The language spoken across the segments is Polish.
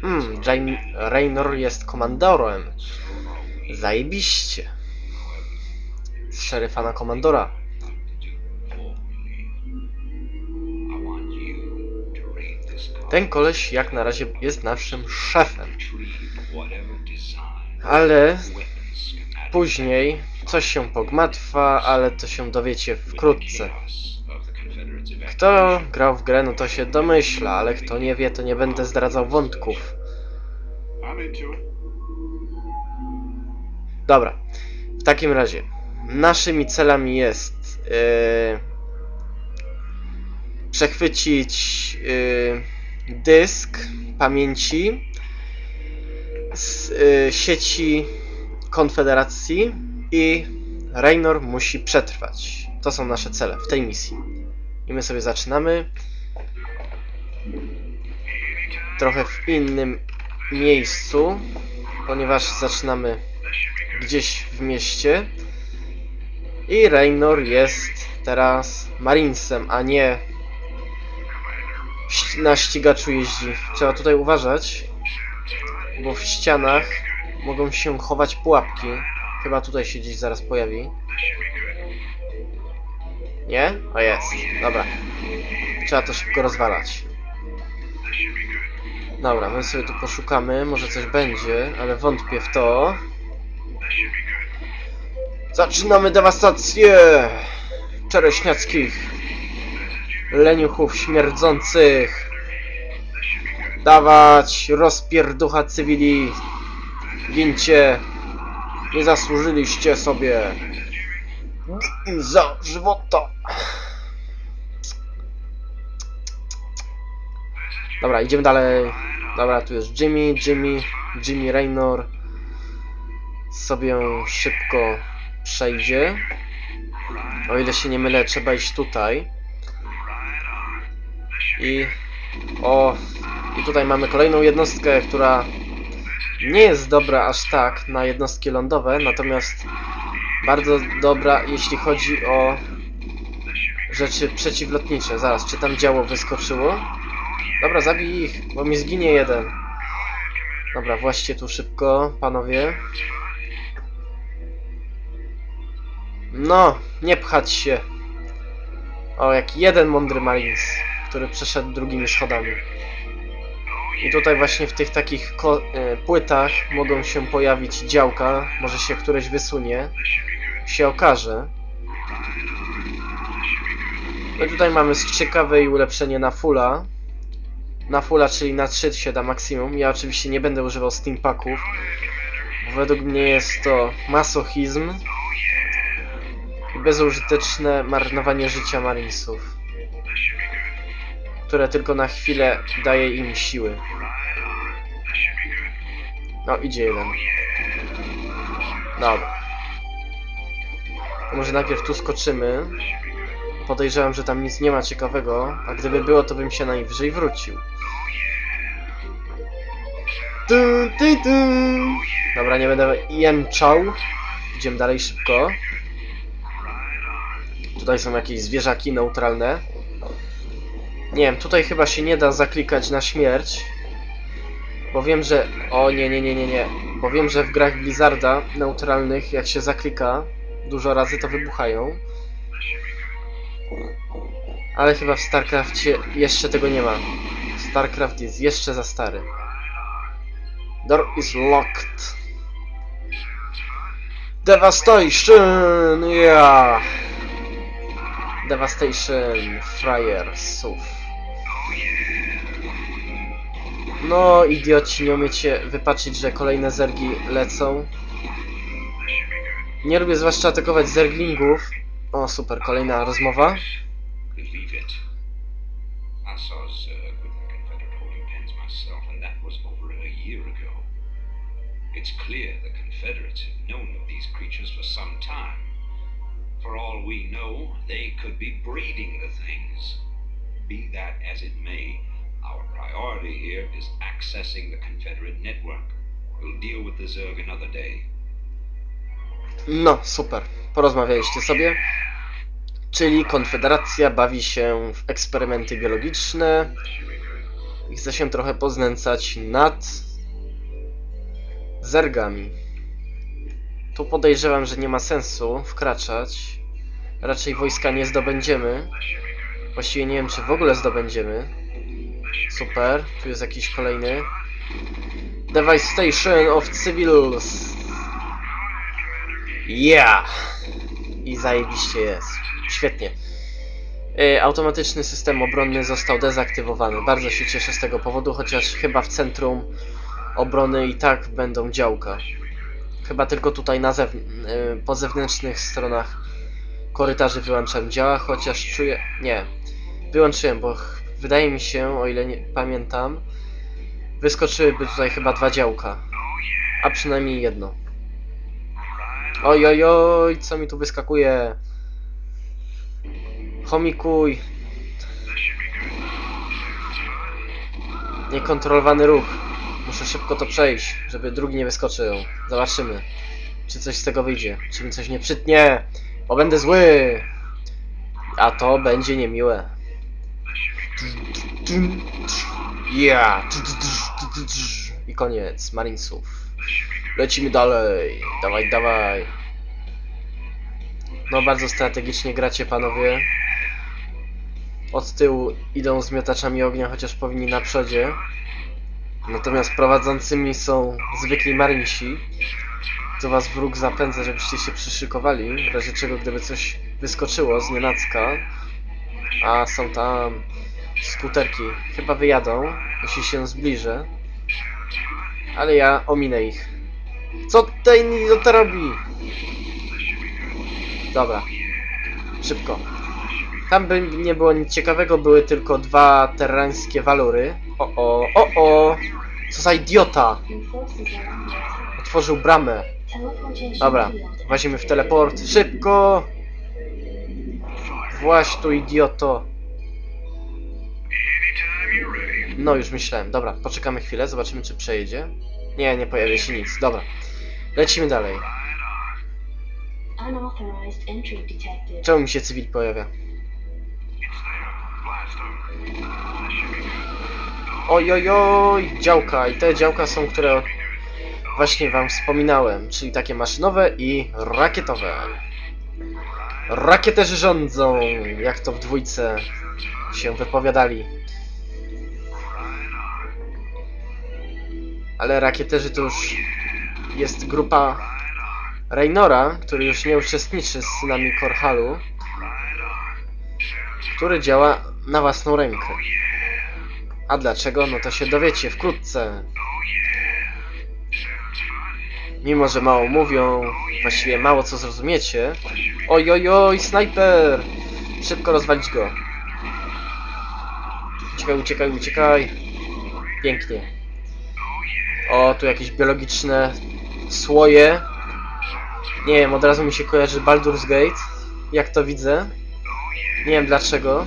Hmm, abandoning Raynor jest komandorem. Zajebiście. Z szeryfa na komandora. Ten koleś jak na razie jest naszym szefem. Ale później coś się pogmatwa, ale to się dowiecie wkrótce. Kto grał w grę, no to się domyśla, ale kto nie wie, to nie będę zdradzał wątków. Dobra, w takim razie naszymi celami jest yy, przechwycić yy, dysk pamięci z yy, sieci Konfederacji i Raynor musi przetrwać. To są nasze cele w tej misji. I my sobie zaczynamy trochę w innym miejscu, ponieważ zaczynamy gdzieś w mieście. I Raynor jest teraz Marinesem, a nie na ścigaczu jeździ. Trzeba tutaj uważać, bo w ścianach mogą się chować pułapki. Chyba tutaj się gdzieś zaraz pojawi. Nie? O jest. Dobra. Trzeba to szybko rozwalać. Dobra, my sobie tu poszukamy, może coś będzie, ale wątpię w to. Zaczynamy dewastację czereśniackich leniuchów śmierdzących. Dawać rozpierducha cywili. Gincie. Nie zasłużyliście sobie za żywota. Dobra, idziemy dalej. Dobra, tu jest Jimmy, Jimmy, Jimmy Raynor sobie szybko przejdzie. O ile się nie mylę, trzeba iść tutaj. I o, i tutaj mamy kolejną jednostkę, która nie jest dobra aż tak na jednostki lądowe, natomiast bardzo dobra, jeśli chodzi o rzeczy przeciwlotnicze. Zaraz, czy tam działo wyskoczyło? Dobra, zabij ich, bo mi zginie jeden. Dobra, właśnie tu szybko, panowie. No, nie pchać się. O, jak jeden mądry Marines, który przeszedł drugimi schodami. I tutaj właśnie w tych takich e, płytach mogą się pojawić działka, może się któreś wysunie, się okaże. No i tutaj mamy ciekawe i ulepszenie na fulla. Na fulla, czyli na 3 się da maksimum. Ja oczywiście nie będę używał steampaków, według mnie jest to masochizm i bezużyteczne marnowanie życia Marinesów, które tylko na chwilę daje im siły. No, idzie jeden. Dobra. To może najpierw tu skoczymy. Podejrzewam, że tam nic nie ma ciekawego, a gdyby było, to bym się najwyżej wrócił. Tu, tu, tu. Dobra, nie będę jęczał. Idziemy dalej szybko. Tutaj są jakieś zwierzaki neutralne. Nie wiem, tutaj chyba się nie da zaklikać na śmierć. Bo wiem, że... O nie, nie, nie, nie, nie. Bo wiem, że w grach Blizzarda neutralnych, jak się zaklika dużo razy, to wybuchają. Ale chyba w StarCraftie jeszcze tego nie ma. StarCraft jest jeszcze za stary. Door is locked. Devastation! Yeah! Devastation, Fryer, Suf. No, idioci, nie umiecie wypatrzyć, że kolejne zergi lecą. Nie lubię zwłaszcza atakować zerglingów. O, super, kolejna rozmowa. It's clear the Confederates have known of these creatures for some time. For all we know, they could be breeding the things. Be that as it may, our priority here is accessing the Confederate network. We'll deal with the Zerg another day. No, super. Porozmawialiście sobie. Czyli Konfederacja bawi się w eksperymenty biologiczne i chce się trochę poznęcać nad zergami. Tu podejrzewam, że nie ma sensu wkraczać. Raczej wojska nie zdobędziemy. Właściwie nie wiem, czy w ogóle zdobędziemy. Super. Tu jest jakiś kolejny. Devastation of Civils. Yeah! I zajebiście jest. Świetnie. E, Automatyczny system obronny został dezaktywowany. Bardzo się cieszę z tego powodu, chociaż chyba w centrum obrony i tak będą działka. Chyba tylko tutaj na zewn- e, po zewnętrznych stronach korytarzy wyłączam działa, chociaż czuję... Nie. Wyłączyłem, bo wydaje mi się, o ile nie pamiętam, wyskoczyłyby tutaj chyba dwa działka. A przynajmniej jedno. Oj, oj, oj, co mi tu wyskakuje? Chomikuj. Niekontrolowany ruch. Muszę szybko to przejść, żeby drugi nie wyskoczył. Zobaczymy, czy coś z tego wyjdzie. Czy mi coś nie przytnie, bo będę zły. A to będzie niemiłe. Yeah. I koniec Marinesów. Lecimy dalej. Dawaj, dawaj. No bardzo strategicznie gracie panowie. Od tyłu idą z miotaczami ognia, chociaż powinni na przodzie. Natomiast prowadzącymi są zwykli marinsi. Co was wróg zapędza, żebyście się przyszykowali. W razie czego gdyby coś wyskoczyło z nienacka. A są tam skuterki. Chyba wyjadą, jeśli się zbliżę. Ale ja ominę ich. Co ten idiota robi? Dobra. Szybko. Tam by nie było nic ciekawego, były tylko dwa terrańskie walury. O o, o o! Co za idiota! Otworzył bramę. Dobra, włazimy w teleport. Szybko! Właź tu, idioto. No, już myślałem. Dobra, poczekamy chwilę, zobaczymy czy przejedzie. Nie, nie pojawia się nic. Dobra. Lecimy dalej. Czemu mi się cywil pojawia? Oj, oj, oj, działka. I te działka są, które właśnie wam wspominałem, czyli takie maszynowe i rakietowe. Rakieterzy rządzą, jak to w dwójce się wypowiadali. Ale rakieterzy to już jest grupa Raynora, który już nie uczestniczy z synami Korhalu, który działa na własną rękę. A dlaczego? No to się dowiecie wkrótce. Mimo, że mało mówią, właściwie mało co zrozumiecie. Oj, oj, oj, snajper! Szybko rozwalić go. Uciekaj, uciekaj, uciekaj. Pięknie. O, tu jakieś biologiczne słoje. Nie wiem, od razu mi się kojarzy Baldur's Gate. Jak to widzę. Nie wiem dlaczego.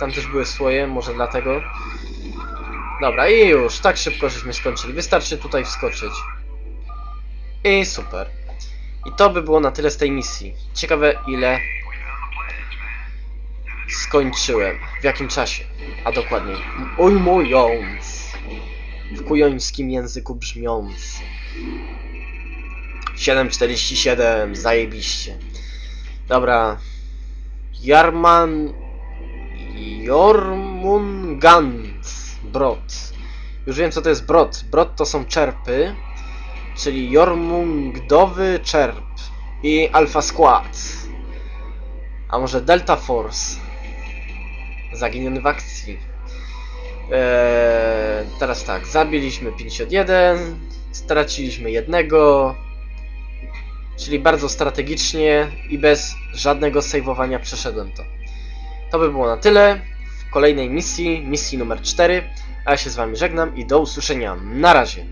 Tam też były słoje, może dlatego. Dobra, i już. Tak szybko żeśmy skończyli. Wystarczy tutaj wskoczyć. I super. I to by było na tyle z tej misji. Ciekawe ile skończyłem. W jakim czasie. A dokładniej. Ujmując. W kujońskim języku brzmiąc. 7.47, zajebiście. Dobra. Jarman... Jormungand. Brod. Już wiem co to jest brod. Brod to są czerpy. Czyli Jormungdowy czerp. I Alpha Squad. A może Delta Force. Zaginiony w akcji. Eee, teraz tak, zabiliśmy 51, straciliśmy jednego, czyli bardzo strategicznie i bez żadnego saveowania przeszedłem to. To by było na tyle. kolejnej misji, misji numer 4. A ja się z Wami żegnam i do usłyszenia. Na razie.